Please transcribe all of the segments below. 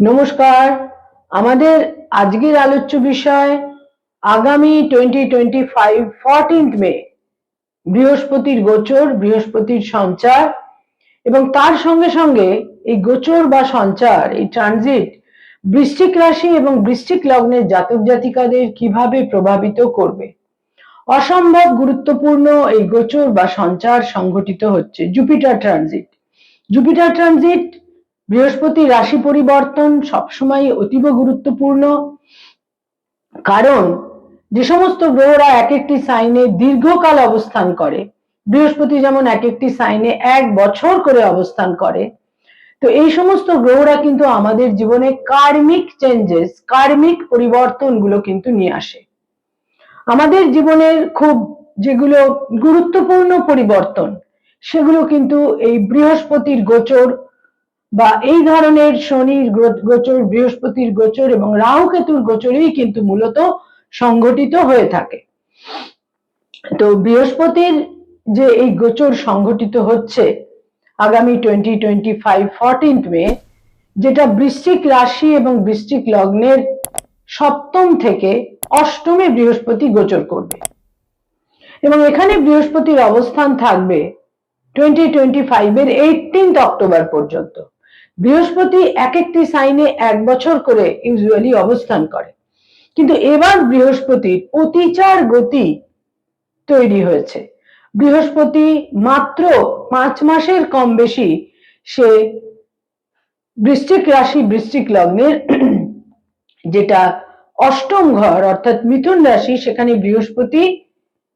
নমস্কার। আমাদের আজকের আলোচ্য বিষয়, আগামী twenty twenty five fourteenth May, বৃহস্পতির গোচর, বৃহস্পতির সঞ্চার এবং তার সঙ্গে সঙ্গে এই গোচর বা সঞ্চার, এই ট্রানজিট বৃশ্চিক রাশি এবং বৃষ্টিক লগ্নের জাতক জাতিকাদের কীভাবে প্রভাবিত করবে? অসম্ভব গুরুত্বপূর্ণ এই গোচর বা সঞ্চার সংঘটিত হচ্ছে জুপিটার ট্রানজিট জুপিটার ট্রানজিট বৃহস্পতি রাশি পরিবর্তন সবসময় অতীব গুরুত্বপূর্ণ। কারণ যে সমস্ত গ্রহরা এক একটি সাইনে দীর্ঘকাল অবস্থান করে, বৃহস্পতি যেমন এক একটি সাইনে এক বছর করে অবস্থান করে, তো এই সমস্ত গ্রহরা কিন্তু আমাদের জীবনে কার্মিক চেঞ্জেস কার্মিক পরিবর্তনগুলো কিন্তু নিয়ে আসে। আমাদের জীবনের খুব যেগুলো গুরুত্বপূর্ণ পরিবর্তন, সেগুলো কিন্তু এই বৃহস্পতির গোচর বা এই ধরনের শনির গোচর, বৃহস্পতির গোচর এবং রাহু কেতুর গোচরেই কিন্তু মূলত সংঘটিত হয়ে থাকে। তো বৃহস্পতির যে এই গোচর সংঘটিত হচ্ছে আগামী twenty twenty five fourteenth May, যেটা বৃশ্চিক রাশি এবং বৃশ্চিক লগ্নের সপ্তম থেকে অষ্টমে বৃহস্পতি গোচর করবে। এবং এখানে বৃহস্পতির অবস্থান থাকবে টোয়েন্টি টোয়েন্টি ফাইভের এইটিন্থ অক্টোবর পর্যন্ত। বৃহস্পতি এক একটি সাইনে এক বছর করে ইউজুয়ালি অবস্থান করে। কিন্তু এবার বৃহস্পতির অতিচার গতি তৈরি হয়েছে। বৃহস্পতি মাত্র পাঁচ মাসের কম বেশি সে বৃশ্চিক রাশি, বৃশ্চিক লগ্নের, যেটা অষ্টম ঘর অর্থাৎ মিথুন রাশি, সেখানে বৃহস্পতি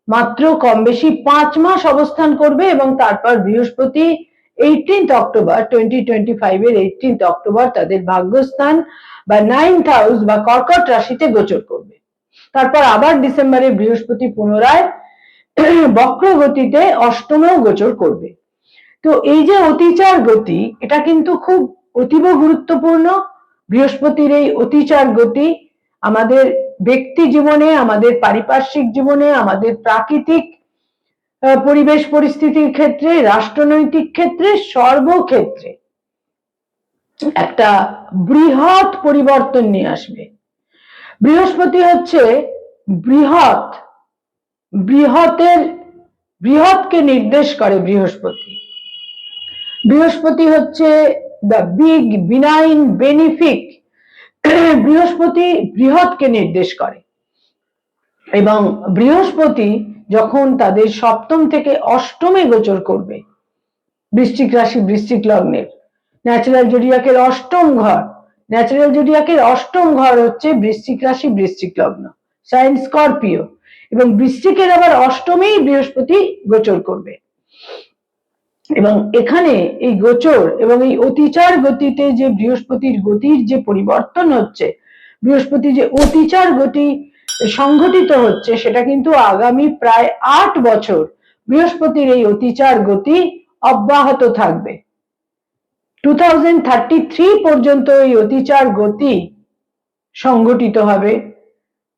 মাত্র কম বেশি পাঁচ মাস অবস্থান করবে এবং তারপর Brihaspati eighteenth October twenty twenty five এর এইটিন্থ অক্টোবর তাদের ভাগ্যস্থান বা নাইন্থ হাউস বা কর্কট রাশিতে গোচর করবে। তারপর আবার ডিসেম্বরে বৃহস্পতি পুনরায় বক্র গতিতে অষ্টমেও গোচর করবে। তো এই যে অতিচার গতি, এটা কিন্তু খুব অতীব গুরুত্বপূর্ণ। বৃহস্পতির এই অতিচার গতি আমাদের ব্যক্তি জীবনে, আমাদের পারিপার্শ্বিক জীবনে, আমাদের প্রাকৃতিক পরিবেশ পরিস্থিতির ক্ষেত্রে, রাষ্ট্রনৈতিক ক্ষেত্রে, সর্বক্ষেত্রে একটা বৃহৎ পরিবর্তন নিয়ে আসবে। বৃহস্পতি হচ্ছে বৃহৎ, বৃহতের, বৃহৎকে নির্দেশ করে বৃহস্পতি। বৃহস্পতি হচ্ছে দ্য বিগ বিনাইন বেনিফিক বৃহস্পতি বৃহৎকে নির্দেশ করে। এবং বৃহস্পতি যখন তাদের সপ্তম থেকে অষ্টমে গোচর করবে, বৃশ্চিক রাশি বৃশ্চিক লগ্নের। ন্যাচারাল জোডিয়াকের অষ্টম ঘর। ন্যাচারাল জোডিয়াকের অষ্টম ঘর হচ্ছে বৃশ্চিক রাশি বৃশ্চিক লগ্ন সাইন স্করপিও এবং বৃশ্চিকের আবার অষ্টমেই বৃহস্পতি গোচর করবে। এবং এখানে এই গোচর এবং এই অতিচার গতিতে যে বৃহস্পতির গতির যে পরিবর্তন হচ্ছে, বৃহস্পতি যে অতিচার গতি সংঘটিত হচ্ছে, সেটা কিন্তু আগামী প্রায় আট বছর বৃহস্পতির এই অতিচার গতি অব্যাহত থাকবে। টু পর্যন্ত এই অতিচার গতি সংঘটিত হবে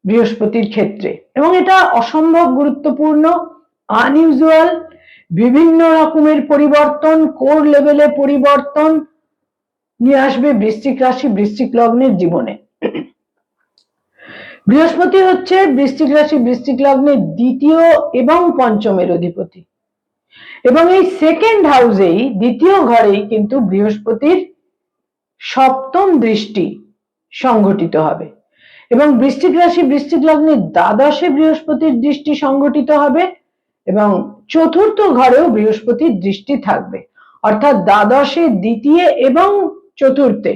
বৃহস্পতির ক্ষেত্রে। এবং এটা অসম্ভব গুরুত্বপূর্ণ আনইউজুয়াল বিভিন্ন রকমের পরিবর্তন কোর লেভেলে পরিবর্তন নিয়ে আসবে বৃশ্চিক রাশি, বৃশ্চিক লগ্নের জীবনে। বৃহস্পতি হচ্ছে বৃশ্চিক রাশি, বৃশ্চিক লগ্নের দ্বিতীয় এবং পঞ্চমের অধিপতি। এবং এই সেকেন্ড হাউসেই দ্বিতীয় ঘরেই কিন্তু বৃহস্পতির সপ্তম দৃষ্টি সংঘটিত হবে। এবং বৃশ্চিক রাশি, বৃশ্চিক লগ্নের দ্বাদশে বৃহস্পতির দৃষ্টি সংঘটিত হবে এবং চতুর্থ ঘরেও বৃহস্পতির দৃষ্টি থাকবে। অর্থাৎ দ্বাদশে, দ্বিতীয় এবং চতুর্থে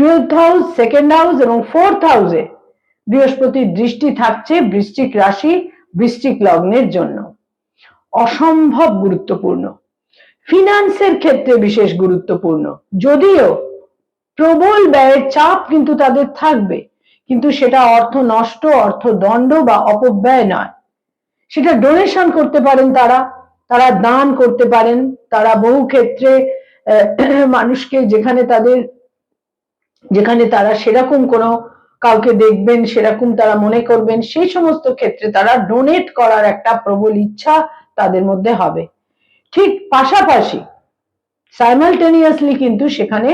টুয়েলথ হাউস সেকেন্ড হাউস এবং ফোর্থ হাউসে বৃহস্পতির দৃষ্টি থাকছে বৃষ্টিক রাশি, বৃশ্চিক লগ্নের জন্য। অসম্ভব গুরুত্বপূর্ণ। ফিনান্সের ক্ষেত্রে বিশেষ গুরুত্বপূর্ণ। যদিও প্রবল ব্যয়ের চাপ কিন্তু তাদের থাকবে, কিন্তু সেটা অর্থ নষ্ট, অর্থ দণ্ড বা অপব্যয় নয়। সেটা ডোনেশন করতে পারেন তারা তারা দান করতে পারেন, তারা বহু ক্ষেত্রে মানুষকে যেখানে তাদের যেখানে তারা সেরকম কোনো কাউকে দেখবেন, সেরকম তারা মনে করবেন, সেই সমস্ত ক্ষেত্রে তারা ডোনেট করার একটা প্রবল ইচ্ছা তাদের মধ্যে হবে। ঠিক পাশাপাশি সাইমালটেনিয়াসলি কিন্তু সেখানে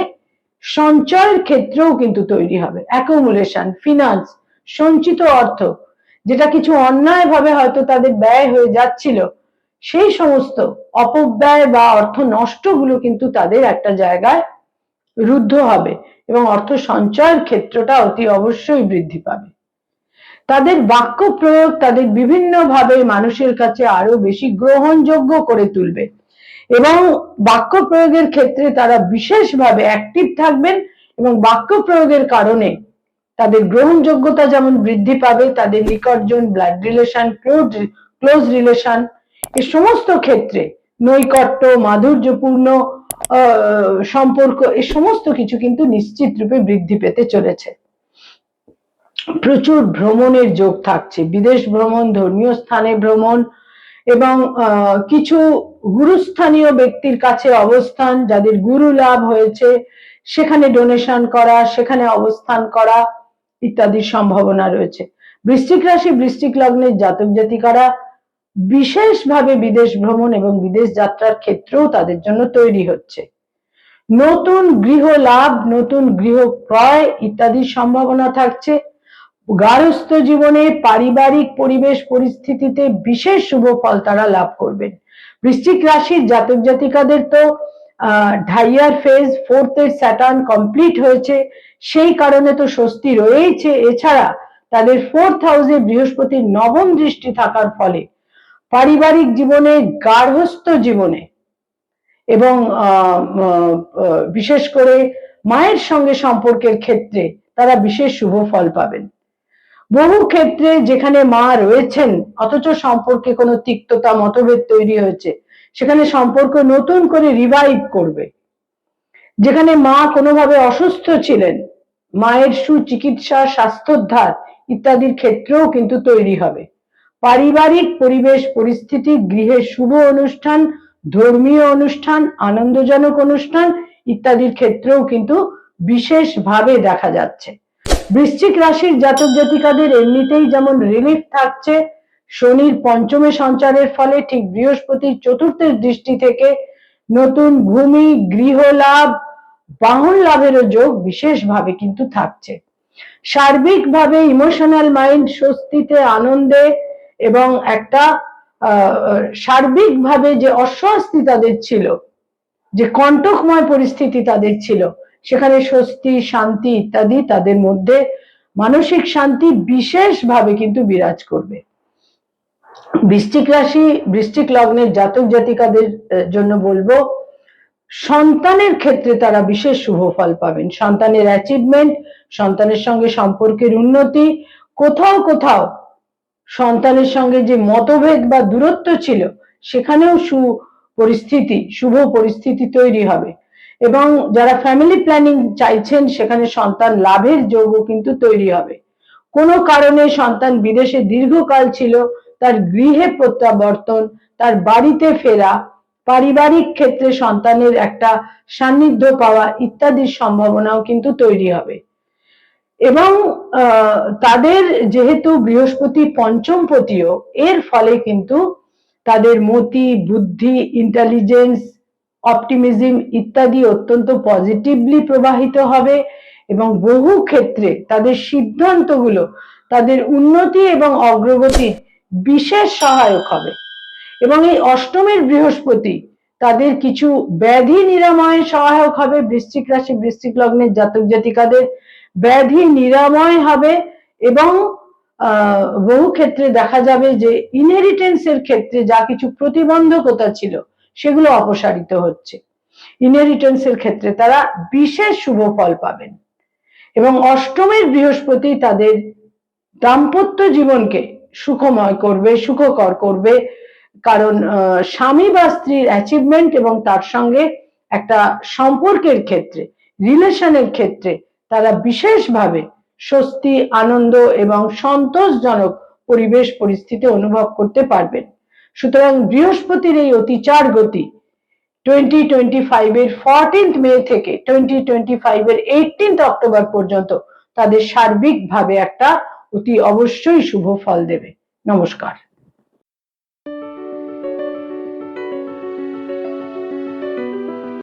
সঞ্চয়ের ক্ষেত্রেও কিন্তু তৈরি হবে। অ্যাকুমুলেশন ফিনান্স সঞ্চিত অর্থ, যেটা কিছু অন্যায় ভাবে হয়তো তাদের ব্যয় হয়ে যাচ্ছিল, সেই সমস্ত অপব্যয় বা অর্থ নষ্টগুলো কিন্তু তাদের একটা জায়গায় রুদ্ধ হবে। এবং অর্থ সঞ্চয়ের ক্ষেত্রটা অতি অবশ্যই বৃদ্ধি পাবে। তাদের বাক্য প্রয়োগ তাদের বিভিন্নভাবে মানুষের কাছে আরও বেশি গ্রহণযোগ্য করে তুলবে এবং বাক্য প্রয়োগের ক্ষেত্রে তারা বিশেষভাবে অ্যাক্টিভ থাকবেন এবং বাক্য প্রয়োগের কারণে তাদের গ্রহণযোগ্যতা যেমন বৃদ্ধি পাবে, তাদের নিকটজন blood relation close close relation এ সমস্ত ক্ষেত্রে নৈকট্য, মাধুর্যপূর্ণ সম্পর্ক, এ সমস্ত কিছু কিন্তু নিশ্চিত রূপে বৃদ্ধি পেতে চলেছে। প্রচুর ভ্রমণের যোগ থাকছে, বিদেশ ভ্রমণ, ধর্মীয় স্থানে ভ্রমণ এবং কিছু গুরুস্থানীয় ব্যক্তির কাছে অবস্থান যাদের গুরু লাভ হয়েছে, সেখানে ডোনেশন করা, সেখানে অবস্থান করা ইত্যাদির সম্ভাবনা রয়েছে। বৃশ্চিক রাশি, বৃশ্চিক লগ্নের জাতক জাতিকারা বিশেষভাবে বিদেশ ভ্রমণ এবং বিদেশ যাত্রার ক্ষেত্রেও তাদের জন্য তৈরি হচ্ছে। নতুন গৃহ লাভ, নতুন গৃহ ক্রয় ইত্যাদির সম্ভাবনা থাকছে। গারস্থ জীবনে পারিবারিক পরিবেশ পরিস্থিতিতে বিশেষ শুভ ফল তারা লাভ করবেন। বৃশ্চিক রাশির জাতক জাতিকাদের তো ঢাইয়ার ফেজ ফোর্থ এর স্যাটার্ন কমপ্লিট হয়েছে। সেই কারণে তো স্বস্তি রয়েছে এছাড়া তাদের ফোর্থ হাউসে বৃহস্পতির নবম দৃষ্টি থাকার ফলে পারিবারিক জীবনে গার্হস্থ জীবনে এবং বিশেষ করে মায়ের সঙ্গে সম্পর্কের ক্ষেত্রে তারা বিশেষ শুভ ফল পাবেন। বহু ক্ষেত্রে যেখানে মা রয়েছেন, অথচ সম্পর্কে কোনো তিক্ততা, মতভেদ তৈরি হয়েছে, সেখানে সম্পর্ক নতুন করে রিভাইভ করবে। যেখানে মা কোনোভাবে অসুস্থ ছিলেন, মায়ের সুচিকিৎসা, স্বাস্থ্যোদ্ধার ইত্যাদির ক্ষেত্রেও কিন্তু তৈরি হবে। পারিবারিক পরিবেশ, পরিস্থিতি গৃহের শুভ অনুষ্ঠান, ধর্মীয় অনুষ্ঠান, আনন্দজনক অনুষ্ঠান ইত্যাদির ক্ষেত্রেও কিন্তু বিশেষভাবে দেখা যাচ্ছে। বৃশ্চিক রাশির জাতক জাতিকাদের এমনিতেই যেমন রিলিফ থাকছে, শনির পঞ্চমে সঞ্চারের ফলে ঠিক বৃহস্পতির চতুর্থের দৃষ্টি থেকে নতুন ভূমি, গৃহ লাভ, বাহন লাভেরও যোগ বিশেষভাবে কিন্তু থাকছে। সার্বিকভাবে ইমোশনাল মাইন্ড স্বস্তিতে, আনন্দে এবং একটা সার্বিকভাবে যে অস্বস্তি তাদের ছিল, যে কণ্টকময় পরিস্থিতি তাদের ছিল, সেখানে স্বস্তি, শান্তি ইত্যাদি তাদের মধ্যে মানসিক শান্তি বিশেষভাবে কিন্তু বিরাজ করবে। বৃষ্টিক রাশি বৃষ্টিক লগ্নের জাতক জাতিকাদের জন্য বলব, সন্তানের ক্ষেত্রে তারা বিশেষ শুভ ফল পাবেন। সন্তানের অ্যাচিভমেন্ট সন্তানের সঙ্গে সম্পর্কের উন্নতি, কোথাও কোথাও সন্তানের সঙ্গে যে মতভেদ বা দূরত্ব ছিল, সেখানেও সু, পরিস্থিতি, শুভ পরিস্থিতি তৈরি হবে। এবং যারা ফ্যামিলি প্ল্যানিং চাইছেন, সেখানে সন্তান লাভের যোগ কিন্তু তৈরি হবে। কোনো কারণে সন্তান বিদেশে দীর্ঘকাল ছিল, তার গৃহে প্রত্যাবর্তন, তার বাড়িতে ফেরা, পারিবারিক ক্ষেত্রে সন্তানের একটা সান্নিধ্য পাওয়া ইত্যাদির সম্ভাবনাও কিন্তু তৈরি হবে। এবং তাদের যেহেতু বৃহস্পতি পঞ্চম পতিও এর ফলে কিন্তু তাদের মতি, বুদ্ধি ইন্টেলিজেন্স অপটিমিজম ইত্যাদি অত্যন্ত পজিটিভলি প্রবাহিত হবে এবং বহু ক্ষেত্রে তাদের সিদ্ধান্তগুলো তাদের উন্নতি এবং অগ্রগতি বিশেষ সহায়ক হবে। এবং এই অষ্টমের বৃহস্পতি তাদের কিছু ব্যাধি নিরাময়ে সহায়ক হবে, বৃশ্চিক রাশি, বৃশ্চিক লগ্নের জাতক জাতিকাদের। ব্যাধি নিরাময় হবে এবং বহু ক্ষেত্রে দেখা যাবে যে ইনহেরিটেন্সের ক্ষেত্রে যা কিছু প্রতিবন্ধকতা ছিল সেগুলো অপসারিত হচ্ছে। ইনহেরিটেন্সের ক্ষেত্রে তারা বিশেষ শুভ ফল পাবেন এবং অষ্টমের বৃহস্পতি তাদের দাম্পত্য জীবনকে সুখময় করবে, সুখকর করবে। কারণ স্বামী বা স্ত্রীর অ্যাচিভমেন্ট এবং তার সঙ্গে একটা সম্পর্কের ক্ষেত্রে রিলেশনের ক্ষেত্রে তারা বিশেষভাবে স্বস্তি, আনন্দ এবং সন্তোষজনক পরিবেশ পরিস্থিতি অনুভব করতে পারবেন। সুতরাং বৃহস্পতির এই অতিচার গতি টোয়েন্টি টোয়েন্টি ফাইভ এর ফোরটিন্থ মে থেকে টোয়েন্টি টোয়েন্টি ফাইভ এর এইটিন্থ অক্টোবর পর্যন্ত তাদের সার্বিকভাবে একটা অতি অবশ্যই শুভ ফল দেবে। নমস্কার।